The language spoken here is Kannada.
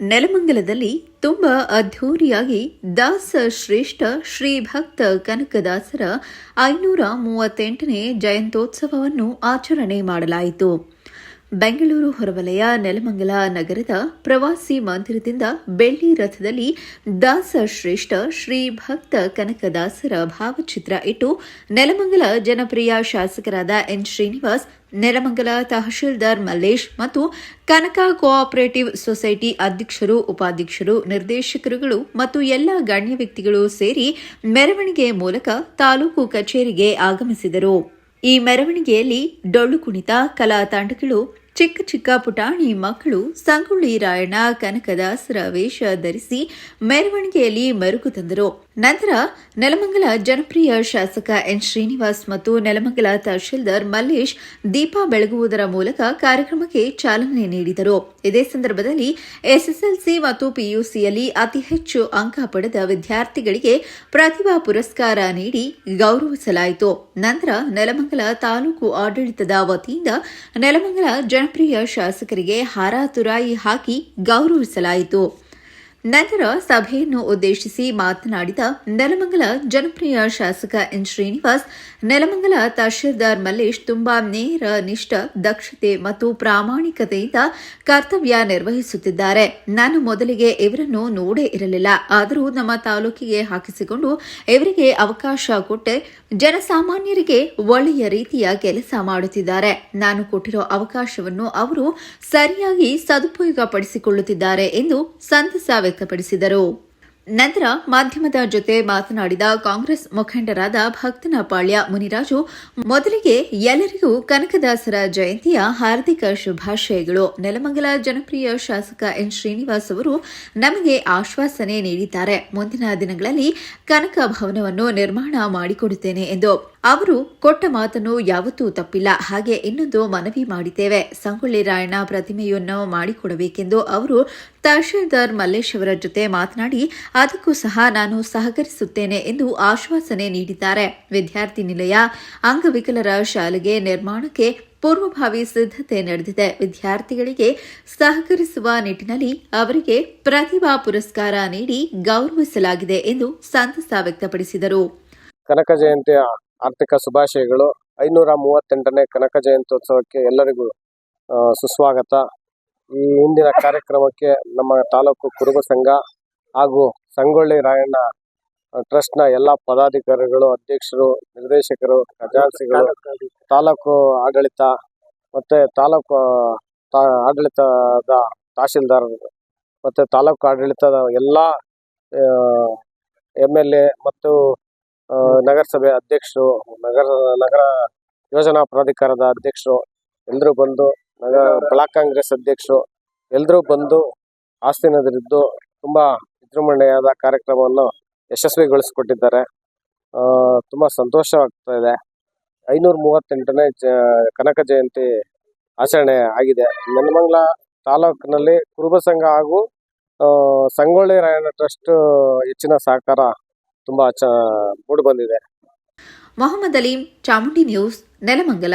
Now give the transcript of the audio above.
ನೆಲಮಂಗಲದಲ್ಲಿ ತುಂಬ ಅದ್ಧೂರಿಯಾಗಿ ದಾಸ ಶ್ರೇಷ್ಠ ಶ್ರೀ ಭಕ್ತ ಕನಕದಾಸರ ಐನೂರ ಮೂವತ್ತೆಂಟನೇ ಜಯಂತ್ಯೋತ್ಸವವನ್ನು ಆಚರಣೆ ಮಾಡಲಾಯಿತು. ಬೆಂಗಳೂರು ಹೊರವಲಯ ನೆಲಮಂಗಲ ನಗರದ ಪ್ರವಾಸಿ ಮಂದಿರದಿಂದ ಬೆಳ್ಳಿ ರಥದಲ್ಲಿ ದಾಸ ಶ್ರೇಷ್ಠ ಶ್ರೀ ಭಕ್ತ ಕನಕದಾಸರ ಭಾವಚಿತ್ರ ಇಟ್ಟು ನೆಲಮಂಗಲ ಜನಪ್ರಿಯ ಶಾಸಕರಾದ ಎನ್ ಶ್ರೀನಿವಾಸ್ ನೆಲಮಂಗಲ ತಹಶೀಲ್ದಾರ್ ಮಲ್ಲೇಶ್ ಮತ್ತು ಕನಕ ಕೋಆಪರೇಟಿವ್ ಸೊಸೈಟಿ ಅಧ್ಯಕ್ಷರು, ಉಪಾಧ್ಯಕ್ಷರು, ನಿರ್ದೇಶಕರುಗಳು ಮತ್ತು ಎಲ್ಲ ಗಣ್ಯ ವ್ಯಕ್ತಿಗಳು ಸೇರಿ ಮೆರವಣಿಗೆ ಮೂಲಕ ತಾಲೂಕು ಕಚೇರಿಗೆ ಆಗಮಿಸಿದರು. ಈ ಮೆರವಣಿಗೆಯಲ್ಲಿ ಡೊಳ್ಳು ಕುಣಿತ, ಕಲಾ ತಂಡಗಳು ಚಿಕ್ಕ ಚಿಕ್ಕ ಪುಟಾಣಿ ಮಕ್ಕಳು ಸಂಗೊಳ್ಳಿ ರಾಯಣ್ಣ ಕನಕದಾಸರ ವೇಷ ಧರಿಸಿ ಮೆರವಣಿಗೆಯಲ್ಲಿ ಮೆರುಗು ತಂದರು. ನಂತರ ನೆಲಮಂಗಲ ಜನಪ್ರಿಯ ಶಾಸಕ ಎನ್ ಶ್ರೀನಿವಾಸ್ ಮತ್ತು ನೆಲಮಂಗಲ ತಹಶೀಲ್ದಾರ್ ಮಲ್ಲೇಶ್ ದೀಪ ಬೆಳಗುವುದರ ಮೂಲಕ ಕಾರ್ಯಕ್ರಮಕ್ಕೆ ಚಾಲನೆ ನೀಡಿದರು. ಇದೇ ಸಂದರ್ಭದಲ್ಲಿ ಎಸ್ಎಸ್ಎಲ್ಸಿ ಮತ್ತು ಪಿಯುಸಿಯಲ್ಲಿ ಅತಿ ಹೆಚ್ಚು ಅಂಕ ಪಡೆದ ವಿದ್ಯಾರ್ಥಿಗಳಿಗೆ ಪ್ರತಿಭಾ ಪುರಸ್ಕಾರ ನೀಡಿ ಗೌರವಿಸಲಾಯಿತು. ನಂತರ ನೆಲಮಂಗಲ ತಾಲೂಕು ಆಡಳಿತದ ವತಿಯಿಂದ ನೆಲಮಂಗಲ ಜನಪ್ರಿಯ ಶಾಸಕರಿಗೆ ಹಾರ ತುರಾಯಿ ಹಾಕಿ ಗೌರವಿಸಲಾಯಿತು. ನಂತರ ಸಭೆಯನ್ನು ಉದ್ದೇಶಿಸಿ ಮಾತನಾಡಿದ ನೆಲಮಂಗಲ ಜನಪ್ರಿಯ ಶಾಸಕ ಎನ್ ಶ್ರೀನಿವಾಸ್, ನೆಲಮಂಗಲ ತಹಶೀಲ್ದಾರ್ ಮಲ್ಲೇಶ್ ತುಂಬಾ ನೇರ ನಿಷ್ಠ, ದಕ್ಷತೆ ಮತ್ತು ಪ್ರಾಮಾಣಿಕತೆಯಿಂದ ಕರ್ತವ್ಯ ನಿರ್ವಹಿಸುತ್ತಿದ್ದಾರೆ. ನಾನು ಮೊದಲಿಗೆ ಇವರನ್ನು ನೋಡೇ ಇರಲಿಲ್ಲ. ಆದರೂ ನಮ್ಮ ತಾಲೂಕಿಗೆ ಹಾಕಿಸಿಕೊಂಡು ಇವರಿಗೆ ಅವಕಾಶ ಕೊಟ್ಟೆ. ಜನಸಾಮಾನ್ಯರಿಗೆ ಒಳ್ಳೆಯ ರೀತಿಯ ಕೆಲಸ ಮಾಡುತ್ತಿದ್ದಾರೆ. ನಾನು ಕೊಟ್ಟಿರೋ ಅವಕಾಶವನ್ನು ಅವರು ಸರಿಯಾಗಿ ಸದುಪಯೋಗ ಪಡಿಸಿಕೊಳ್ಳುತ್ತಿದ್ದಾರೆ ಎಂದು ಸಂತಸ ವ್ಯಕ್ತಪಡಿಸಿದರು. ನಂತರ ಮಾಧ್ಯಮದ ಜೊತೆ ಮಾತನಾಡಿದ ಕಾಂಗ್ರೆಸ್ ಮುಖಂಡರಾದ ಭಕ್ತನಪಾಳ್ಯ ಮುನಿರಾಜು, ಮೊದಲಿಗೆ ಎಲ್ಲರಿಗೂ ಕನಕದಾಸರ ಜಯಂತಿಯ ಹಾರ್ದಿಕ ಶುಭಾಶಯಗಳು. ನೆಲಮಂಗಲ ಜನಪ್ರಿಯ ಶಾಸಕ ಎನ್ ಶ್ರೀನಿವಾಸ್ ಅವರು ನಮಗೆ ಆಶ್ವಾಸನೆ ನೀಡಿದ್ದಾರೆ. ಮುಂದಿನ ದಿನಗಳಲ್ಲಿ ಕನಕ ಭವನವನ್ನು ನಿರ್ಮಾಣ ಮಾಡಿಕೊಡುತ್ತೇನೆ ಎಂದು ಅವರು ಕೊಟ್ಟ ಮಾತನ್ನು ಯಾವತ್ತೂ ತಪ್ಪಿಲ್ಲ. ಹಾಗೆ ಇನ್ನೊಂದು ಮನವಿ ಮಾಡಿದ್ದೇವೆ. ಸಂಗೊಳ್ಳಿ ರಾಯಣ್ಣ ಪ್ರತಿಮೆಯನ್ನು ಮಾಡಿಕೊಡಬೇಕೆಂದು ಅವರು ತಹಶೀಲ್ದಾರ್ ಮಲ್ಲೇಶ್ ಅವರ ಜೊತೆ ಮಾತನಾಡಿ, ಅದಕ್ಕೂ ಸಹ ನಾನು ಸಹಕರಿಸುತ್ತೇನೆ ಎಂದು ಆಶ್ವಾಸನೆ ನೀಡಿದ್ದಾರೆ. ವಿದ್ಯಾರ್ಥಿ ನಿಲಯ ಅಂಗವಿಕಲರ ಶಾಲೆಗೆ ನಿರ್ಮಾಣಕ್ಕೆ ಪೂರ್ವಭಾವಿ ಸಿದ್ಧತೆ ನಡೆದಿದೆ. ವಿದ್ಯಾರ್ಥಿಗಳಿಗೆ ಸಹಕರಿಸುವ ನಿಟ್ಟಿನಲ್ಲಿ ಅವರಿಗೆ ಪ್ರತಿಭಾ ಪುರಸ್ಕಾರ ನೀಡಿ ಗೌರವಿಸಲಾಗಿದೆ ಎಂದು ಸಂತಸ ವ್ಯಕ್ತಪಡಿಸಿದರು. ಕನಕ ಜಯಂತಿಯ ಆರ್ಥಿಕ ಶುಭಾಶಯಗಳು. ಐನೂರ ಮೂವತ್ತೆಂಟನೇ ಕನಕ ಜಯಂತ್ಯೋತ್ಸವಕ್ಕೆ ಎಲ್ಲರಿಗೂ ಸುಸ್ವಾಗತ. ಈ ಹಿಂದಿನ ಕಾರ್ಯಕ್ರಮಕ್ಕೆ ನಮ್ಮ ತಾಲೂಕು ಕುರುಬ ಸಂಘ ಹಾಗೂ ಸಂಗೊಳ್ಳಿ ರಾಯಣ್ಣ ಟ್ರಸ್ಟ್ನ ಎಲ್ಲ ಪದಾಧಿಕಾರಿಗಳು, ಅಧ್ಯಕ್ಷರು, ನಿರ್ದೇಶಕರು ಖಜಾನ್ಸಿಗಳು ತಾಲೂಕು ಆಡಳಿತ ಮತ್ತೆ ತಾಲೂಕು ಆಡಳಿತದ ತಹಶೀಲ್ದಾರ್ ಮತ್ತೆ ತಾಲೂಕು ಆಡಳಿತದ ಎಲ್ಲ ಎಂ ಎಲ್ ಎ ಮತ್ತು ನಗರಸಭೆ ಅಧ್ಯಕ್ಷರು, ನಗರ ನಗರ ಯೋಜನಾ ಪ್ರಾಧಿಕಾರದ ಅಧ್ಯಕ್ಷರು ಎಲ್ಲರೂ ಬಂದು, ನಗರ ಬ್ಲಾಕ್ ಕಾಂಗ್ರೆಸ್ ಅಧ್ಯಕ್ಷರು ಎಲ್ಲರೂ ಬಂದು ಆಸ್ತಿನದರಿದ್ದು ತುಂಬಾ ವಿಜೃಂಭಣೆಯಾದ ಕಾರ್ಯಕ್ರಮವನ್ನು ಯಶಸ್ವಿಗೊಳಿಸಿಕೊಟ್ಟಿದ್ದಾರೆ. ತುಂಬ ಸಂತೋಷವಾಗ್ತಾ ಇದೆ. ಐನೂರ ಮೂವತ್ತೆಂಟನೇ ಜ, ಕನಕ ಜಯಂತಿ ಆಚರಣೆ ಆಗಿದೆ. ನೆಲಮಂಗ್ಲ ತಾಲೂಕಿನಲ್ಲಿ ಕುರುಬ ಸಂಘ ಹಾಗೂ ಸಂಗೊಳ್ಳಿ ರಾಯಣ್ಣ ಟ್ರಸ್ಟ್ ಹೆಚ್ಚಿನ ಸಹಕಾರ ತುಂಬಾ ಚ ಮೂಡಿ ಬಂದಿದೆ. ಮೊಹಮ್ಮದ್ ಅಲೀಂ ಚಾಮುಂಡಿ ನ್ಯೂಸ್ ನೆಲಮಂಗಲ.